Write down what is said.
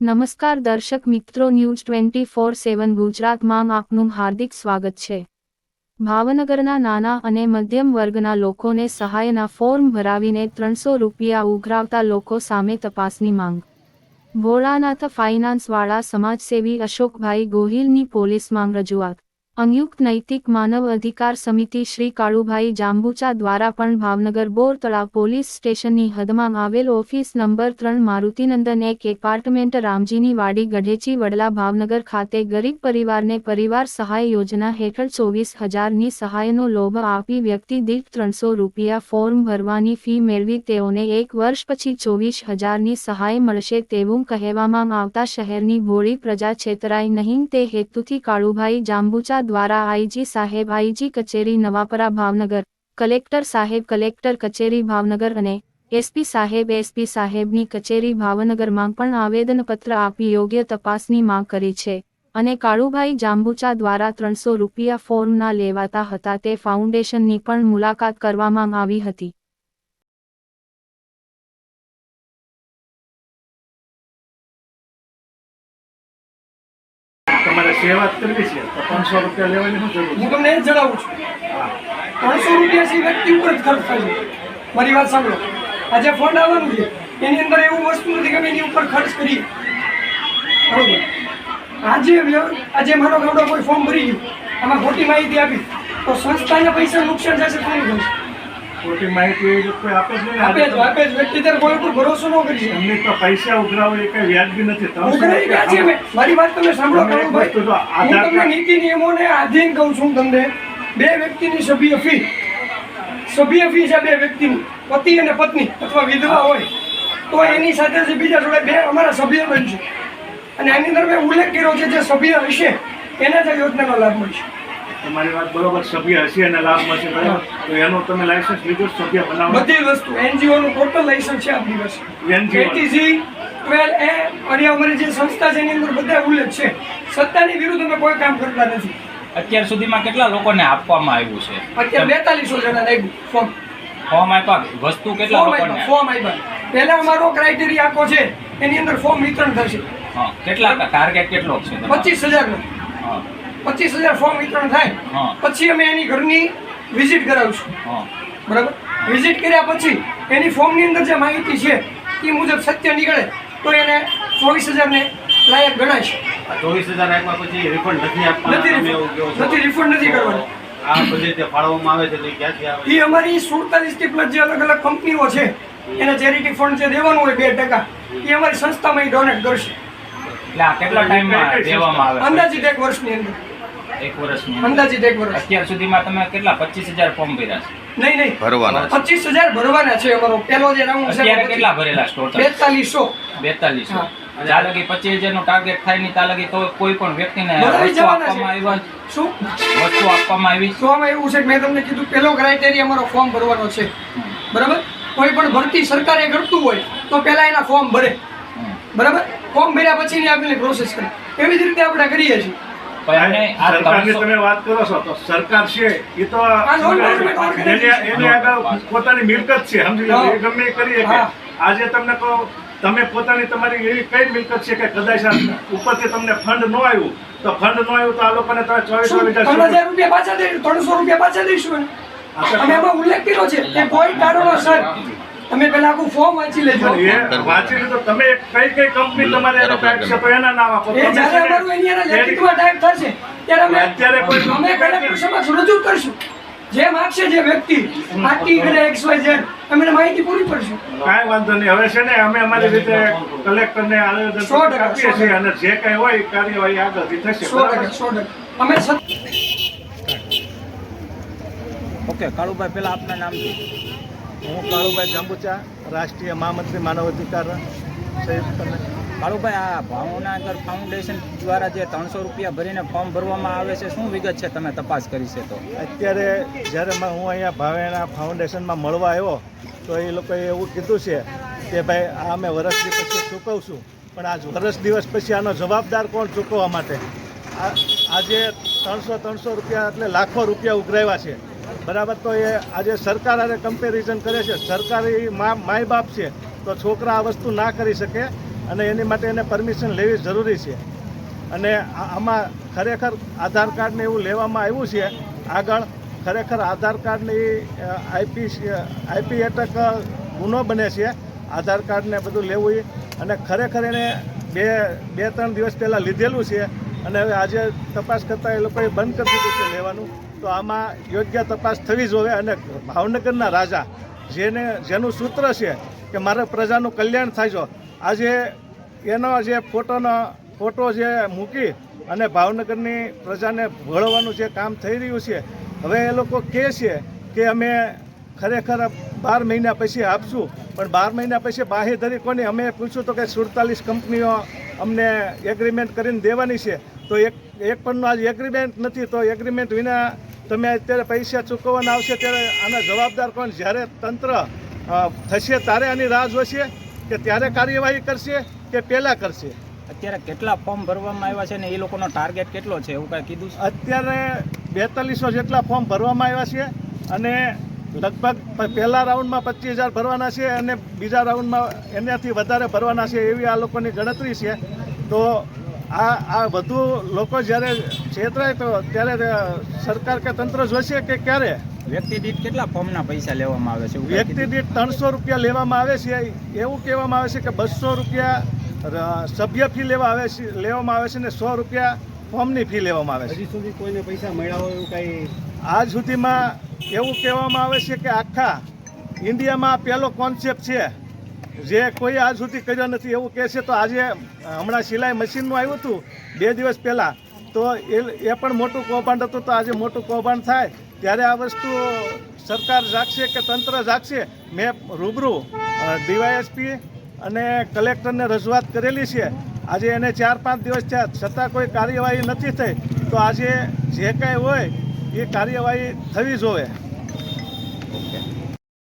નમસ્કાર દર્શક મિત્રો, ન્યૂઝ ટ્વેન્ટી ફોર સેવન ગુજરાતમાં આપનું હાર્દિક સ્વાગત છે. ભાવનગરના નાના અને મધ્યમ વર્ગના લોકોને સહાયના ફોર્મ ભરાવીને ત્રણસો રૂપિયા ઉઘરાવતા લોકો સામે તપાસની માંગ. ભોળાનાથ ફાઇનાન્સવાળા સમાજસેવી અશોકભાઈ ગોહિલની પોલીસમાં રજૂઆત. અંયુક્ત નૈતિક માનવ અધિકાર સમિતિ શ્રી કાળુભાઈ જાંબુચા દ્વારા પણ ભાવનગર બોર તળાવ પોલીસ સ્ટેશનની હદમાં આવેલ ઓફિસ નંબર ત્રણ મારુતિનંદન એક એપાર્ટમેન્ટ રામજીની વાડી ગઢેચી વડલા ભાવનગર ખાતે ગરીબ પરિવારને પરિવાર સહાય યોજના હેઠળ ચોવીસ હજારની સહાયનો લોભ આપી વ્યક્તિ દીઠ ત્રણસો રૂપિયા ફોર્મ ભરવાની ફી મેળવી તેઓને એક વર્ષ પછી ચોવીસ હજારની સહાય મળશે તેવું કહેવામાં આવતા શહેરની ભોળી પ્રજા છેતરાય નહીં તે હેતુથી કાળુભાઈ જાંબુચા દ્વારા આઈજી સાહેબ આઈજી કચેરી નવાપરા ભાવનગર, કલેક્ટર સાહેબ, કલેક્ટર કચેરી ભાવનગર અને એસપી સાહેબ, એસપી સાહેબની કચેરી ભાવનગરમાં પણ આવેદનપત્ર આપી યોગ્ય તપાસની માંગ કરી છે અને કાળુભાઈ જાંબુચા દ્વારા ત્રણસો રૂપિયા ફોર્મના લેવાતા હતા તે ફાઉન્ડેશનની પણ મુલાકાત કરવામાં આવી હતી. તમારે સેવા કરવી છે? પાંચસો રૂપિયા લેવાની હું તમને એ જણાવું છું. ત્રણસો રૂપિયા છે વ્યક્તિ ઉપર જ ખર્ચ થાય મારી વાત સાંભળો. આજે ફંડ આવવાનું છે. એની અંદર એવું વસ્તુ નથી કે અમે એની ઉપર ખર્ચ કરીએ. બરોબર. આજે આજે મારો ગામડો કોઈ ફોર્મ ભરી ગયું. આમાં ખોટી માહિતી આપી. તો સંસ્થાને પૈસા નુકસાન થશે કોણ થશે? ખોટી માહિતી એ કોઈ આપે જ નહીં. આપે જ આપે જ. વ્યક્તિ ત્યારે કોઈ ઉપર ભરોસો ન કરી તો પૈસા ઉઘરાવો એ કઈ વ્યાજબી નથી. ત્રણસો ઉઘરાઈ ગયા છે મારી વાત તમે સાંભળો જો હું તમને નીતિ નિયમોને આધીન કહું છું તમને. બે વ્યક્તિની સભ્ય ફી. સભ્ય ફી છે બે વ્યક્તિની. પતિ અને પત્ની અથવા વિધવા હોય તો એની સાથે જે બીજા જોડે બે અમારા સભ્ય બનશે. અને આની અંદર મેં ઉલ્લેખ કર્યો છે જે સભ્ય હશે એને જ યોજનાનો લાભ મળશે. તમારી વાત બરોબર સભ્ય હશે અને લાભ મળશે બરાબર? તો એનું તમે લાયસન્સ લીધું સભ્ય બનાવો બધી વસ્તુ. એનજીઓ નું ટોટલ લાયસન્સ છે આપણી પાસે. એનજીઓ. એટીસી ટ્વેલ્વ એ અને અમારી જે સંસ્થા છે એની અંદર બધા ઉલ્લેખ છે. સત્તાની વિરુદ્ધ અમે કોઈ કામ કરતા નથી. અત્યાર સુધીમાં કેટલા લોકોને આપવામાં આવ્યું છે? અત્યારે બેતાલીસો જણા લાગ્યું ફોર્મ ફોર્મ આપ્યા વસ્તુ કેટલા ફોર્મ લોકોને? આપ્યા ફોર્મ આપ્યા. પહેલા અમારો ક્રાઇટેરિયા આખો છે એની અંદર ફોર્મ વિતરણ થશે. હા કેટલા ટાર્ગેટ કેટલો છે પચીસ હજારનો. હા. પચીસ હજાર ફોર્મ વિતરણ થાય. પછી અમે એની ઘરની વિઝિટ કરાવીશું. બરાબર? વિઝિટ કર્યા પછી એની ફોર્મની અંદર જે માહિતી છે એ મુજબ સત્ય નીકળે તો એને ચોવીસ હજારને લાયક ગણાશે. ચોવીસ હજાર આપ્યા પછી રિફંડ નથી આપતા નથી રિફંડ નથી કરવાનું. આ બધી ફાળવવામાં આવે છે તે ક્યાંથી આવે? એ અમારી સુડતાલીસથી પ્લસ જે અલગ અલગ કંપનીઓ છે એને ચેરિટી ફંડ જે દેવાનું હોય બે ટકા એ અમારી સંસ્થામાં ડોનેટ કરશે. કેટલા ટાઈમમાં દેવામાં આવે? અંદાજિત એક વર્ષની અંદર. એક વર્ષની અંદાજિત એક વર્ષ. અત્યાર સુધીમાં તમે કેટલા? પચીસ હજાર ફોર્મ ભર્યા છે. નહીં નહીં. ભરવાના પચીસ હજાર ભરવાના છે અમારો. પેલો જે રાઉન્ડ અત્યારે કેટલા ભરેલા ટોટલ બેતાલીસો. બેતાલીસો. હા. પચીસ હજારનું ટાર્ગેટ થાય નહીં ત્યાં તો કોઈ પણ વ્યક્તિને વસ્તુ આપવામાં છે. આવી શું? વસ્તુ આપવામાં આવી. તો આમાં એવું છે કે મેં તમને કીધું પેલો ક્રાઇટેરિયા અમારો ફોર્મ ભરવાનો છે. બરાબર? કોઈ પણ ભરતી સરકારે કરતું હોય તો પહેલા એના ફોર્મ ભરે. બરાબર? ફોર્મ ભર્યા પછી આગળની પ્રોસેસ કરે. એવી જ રીતે આપણે કરીએ છીએ. પણ આ સરકારની તમે વાત કરો છો તો સરકાર છે એ તો આ non-government organization. એની એની આગળ પોતાની મિલકત છે સમજી લો એ ગમે એ કરીએ આજે તમને કહો તમે પોતાની તમારી એવી કઈ મિલકત છે કે કદાચ ઉપરથી તમને ફંડ ન આવ્યું તો ફંડ ન આવ્યું તો આ લોકોને તમે ચોવીસ હજાર રૂપિયા પાછા દઈશું ત્રણસો રૂપિયા પાછા દઈશું અમે એમાં ઉલ્લેખ કર્યો છે કે કોઈ કારણોસર તમે પેલા આખું ફોર્મ વાંચી લેજો. વાંચી લીધો. તમે કઈ કઈ કંપની તમારે એને ટાઈપ છે તો એના નામ આપો. એ તમે જ્યારે અમારું એની અંદર લેખિતમાં ટાઈપ થશે ત્યારે અમે અત્યારે કોઈ અમે કલેક્ટર સમક્ષ રજૂ કરશું. જે માગશે જે વ્યક્તિ આટી કરે એક્સ વાય ઝેડ અમે માહિતી પૂરી પડશું. કાંઈ વાંધો નહીં. હવે છે ને અમે અમારી રીતે કલેક્ટરને આવેદન સો આપીએ છીએ અને જે કંઈ હોય કાર્યવાહી આગળથી થશે. સો ટકા સો ટકા. અમે ઓકે કાળુભાઈ પેલા આપના નામથી હું કાળુભાઈ જાંબુચા રાષ્ટ્રીય મહામંત્રી માનવ અધિકાર સંયુક્ત કાળુભાઈ આ ભાવનગર ફાઉન્ડેશન દ્વારા જે ત્રણસો રૂપિયા ભરીને ફોર્મ ભરવામાં આવે છે શું વિગત છે તમે તપાસ કરી છે તો? અત્યારે જ્યારે હું અહીંયા ભાવેના ફાઉન્ડેશનમાં મળવા આવ્યો તો એ લોકોએ એવું કીધું છે કે ભાઈ આ અમે વર્ષથી પછી ચૂકવશું પણ આજ વર્ષ દિવસ પછી આનો જવાબદાર કોણ ચૂકવવા માટે? આ આજે ત્રણસો ત્રણસો રૂપિયા એટલે લાખો રૂપિયા ઉઘરાવ્યા છે. બરાબર, તો એ આજે સરકાર આને કમ્પેરિઝન કરે છે. સરકાર માય બાપ છે, તો છોકરા આ વસ્તુ ના કરી શકે અને એની માટે એને પરમિશન લેવી જરૂરી છે. અને આમાં ખરેખર આધાર કાર્ડને એવું લેવામાં આવ્યું છે, આગળ ખરેખર આધાર કાર્ડની આઈપી આઈપી એટક ગુનો બને છે, આધાર કાર્ડને બધું લેવું અને ખરેખર એને બે બે, ત્રણ દિવસ પહેલાં લીધેલું છે અને હવે આજે તપાસ કરતાં એ લોકોએ બંધ કરી દીધું છે લેવાનું. તો આમાં યોગ્ય તપાસ થવી જોઈએ અને ભાવનગરના રાજા જેને, જેનું સૂત્ર છે કે મારે પ્રજાનું કલ્યાણ થાય છે. આજે એનો જે ફોટોનો, ફોટો જે મૂકી અને ભાવનગરની પ્રજાને ભળવાનું જે કામ થઈ રહ્યું છે, હવે એ લોકો કહે છે કે અમે ખરેખર બાર મહિના પછી આપશું, પણ બાર મહિના પછી બાહેધરી કોની? અમે પૂછ્યું તો કે સુડતાલીસ કંપનીઓ અમને એગ્રીમેન્ટ કરીને દેવાની છે. તો એક એક પણનું આજ એગ્રીમેન્ટ નથી તો એગ્રીમેન્ટ વિના તમે અત્યારે પૈસા ચૂકવવાના આવશે ત્યારે આના જવાબદાર કોણ? જ્યારે તંત્ર થશે ત્યારે આની રાહ જોશે કે ત્યારે કાર્યવાહી કરશે કે પહેલાં કરશે? અત્યારે કેટલા ફોર્મ ભરવામાં આવ્યા છે ને એ લોકોનો ટાર્ગેટ કેટલો છે? એવું કાંઈ કીધું અત્યારે બેતાલીસો જેટલા ફોર્મ ભરવામાં આવ્યા છે અને લગભગ પહેલા રાઉન્ડમાં પચીસ હજાર ભરવાના છે અને બીજા રાઉન્ડમાં એનાથી વધારે ભરવાના છે એવી આ લોકોની ગણતરી છે. તો આ આ વધુ લોકો જ્યારે છેતરાય તો ત્યારે સરકાર કે તંત્ર જોશે કે ક્યારે? વ્યક્તિ દીઠ કેટલા ફોર્મના પૈસા લેવામાં આવે છે? વ્યક્તિ દીઠ ત્રણસો રૂપિયા લેવામાં આવે છે. એવું કહેવામાં આવે છે કે બસો રૂપિયા સભ્ય ફી લેવા આવે છે લેવામાં આવે છે ને સો રૂપિયા ફોર્મની ફી લેવામાં આવે છે. હજી સુધી કોઈને પૈસા મળ્યા હોય એવું કઈ આજ સુધીમાં એવું કહેવામાં આવે છે કે આખા ઇન્ડિયામાં પહેલો કોન્સેપ્ટ છે. જે કોઈ આજ સુધી કર્યો નથી એવું કહે છે, તો આજે હમણાં સિલાઈ મશીનનું આવ્યું હતું, બે દિવસ પહેલાં, તો એ એ પણ મોટું કૌભાંડ હતું, તો આજે મોટું કૌભાંડ થાય. ત્યારે આ વસ્તુ સરકાર જાગશે કે તંત્ર જાગશે મેં રૂબરૂ ડીવાયએસપી અને કલેક્ટરને રજૂઆત કરેલી છે. આજે એને ચાર પાંચ દિવસ થયા, છતાં કોઈ કાર્યવાહી નથી થઈ. તો આજે જે કાંઈ હોય, એ કાર્યવાહી થવી જોઈએ.